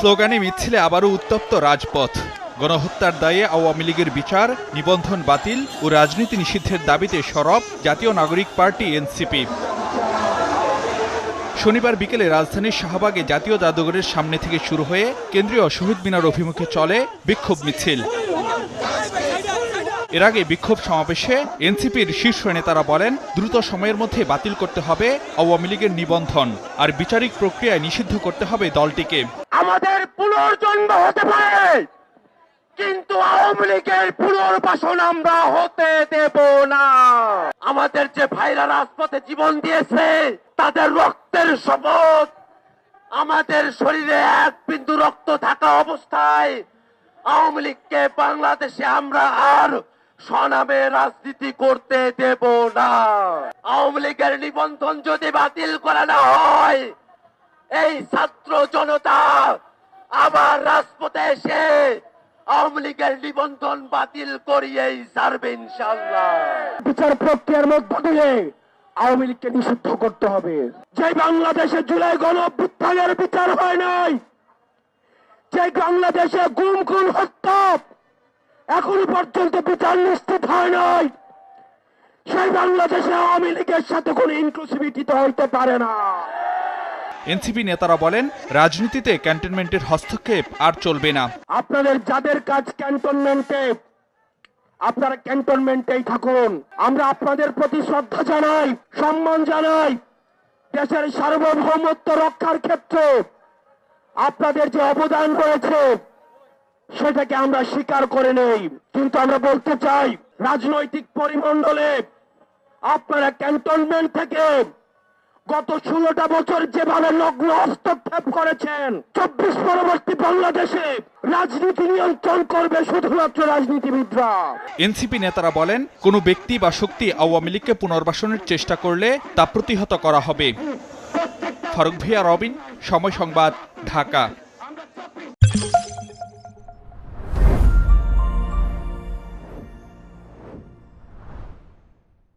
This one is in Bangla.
স্লোগানে মিছিলে আবারও উত্তপ্ত রাজপথ। গণহত্যার দায়ে আওয়ামী লীগের বিচার, নিবন্ধন বাতিল ও রাজনীতি নিষিদ্ধের দাবিতে সরব জাতীয় নাগরিক পার্টি এনসিপি। শনিবার বিকেলে রাজধানীর শাহবাগে জাতীয় জাদুঘরের সামনে থেকে শুরু হয়ে কেন্দ্রীয় শহীদ মিনার অভিমুখে চলে বিক্ষোভ মিছিল। এর আগে বিক্ষোভ সমাবেশে এনসিপির শীর্ষ নেতারা বলেন, দ্রুত সময়ের মধ্যে বাতিল করতে হবে আওয়ামী লীগের নিবন্ধন আর বিচারিক প্রক্রিয়ায় নিষিদ্ধ করতে হবে দলটিকে। আমাদের পুনর্জন্ম হতে পারে। কিন্তু আওয়ামী লীগের পুনর্বাসন আমরা হতে দেব না। আমাদের যে ভাইরা রাজপথে জীবন দিয়েছে, তাদের রক্তের শপথ। আমাদের শরীরে এক বিন্দু রক্ত থাকা অবস্থায় আওয়ামী লীগকে বাংলাদেশে আমরা আর স্বনামে রাজনীতি করতে দেব না। আওয়ামী লীগের নিবন্ধন যদি বাতিল করা না হয় এই ছাত্র জনতা আবার রাজপথে এসে আওয়ামী লীগের নিবন্ধন বাতিল করিয়েই ছাড়বে ইনশাল্লাহ বিচার প্রক্রিয়ার মধ্য দিয়ে আওয়ামী লীগকে নিষিদ্ধ করতে হবে। যে বাংলাদেশে জুলাই গণ বিচার হয় নাই, যে বাংলাদেশে গুম খুন হত্যা এখনও পর্যন্ত বিচার নিশ্চিত হয় নাই, সেই বাংলাদেশে আওয়ামী লীগের সাথে কোনো ইনক্লুসিভিটি তো হইতে পারে না। এনসিপি নেতারা বলেন, রাজনীতিতে ক্যান্টনমেন্টের হস্তক্ষেপ আর চলবে না। আপনাদের যাদের কাজ ক্যান্টনমেন্টে, আপনারা ক্যান্টনমেন্টেই থাকুন। আমরা আপনাদের প্রতি শ্রদ্ধা জানাই, সম্মান জানাই। দেশের সার্বভৌমত্ব রক্ষার ক্ষেত্রে আপনাদের যে অবদান রয়েছে, সেটাকে আমরা স্বীকার করে নেই। কিন্তু আমরা বলতে চাই, রাজনৈতিক পরিমণ্ডলে আপনারা ক্যান্টনমেন্ট থেকে গত ষোলোটা বছর যেভাবে লগ্ন হস্তক্ষেপ করেছেন, চব্বিশ পরবর্তী বাংলাদেশে রাজনীতি নিয়ন্ত্রণ করবে শুধুমাত্র রাজনীতিবিদরা। এনসিপি নেতারা বলেন, কোনো ব্যক্তি বা শক্তি আওয়ামী লীগকে পুনর্বাসনের চেষ্টা করলে তা প্রতিহত করা হবে। ফারুক ভিয়া, রবিন, সময় সংবাদ, ঢাকা।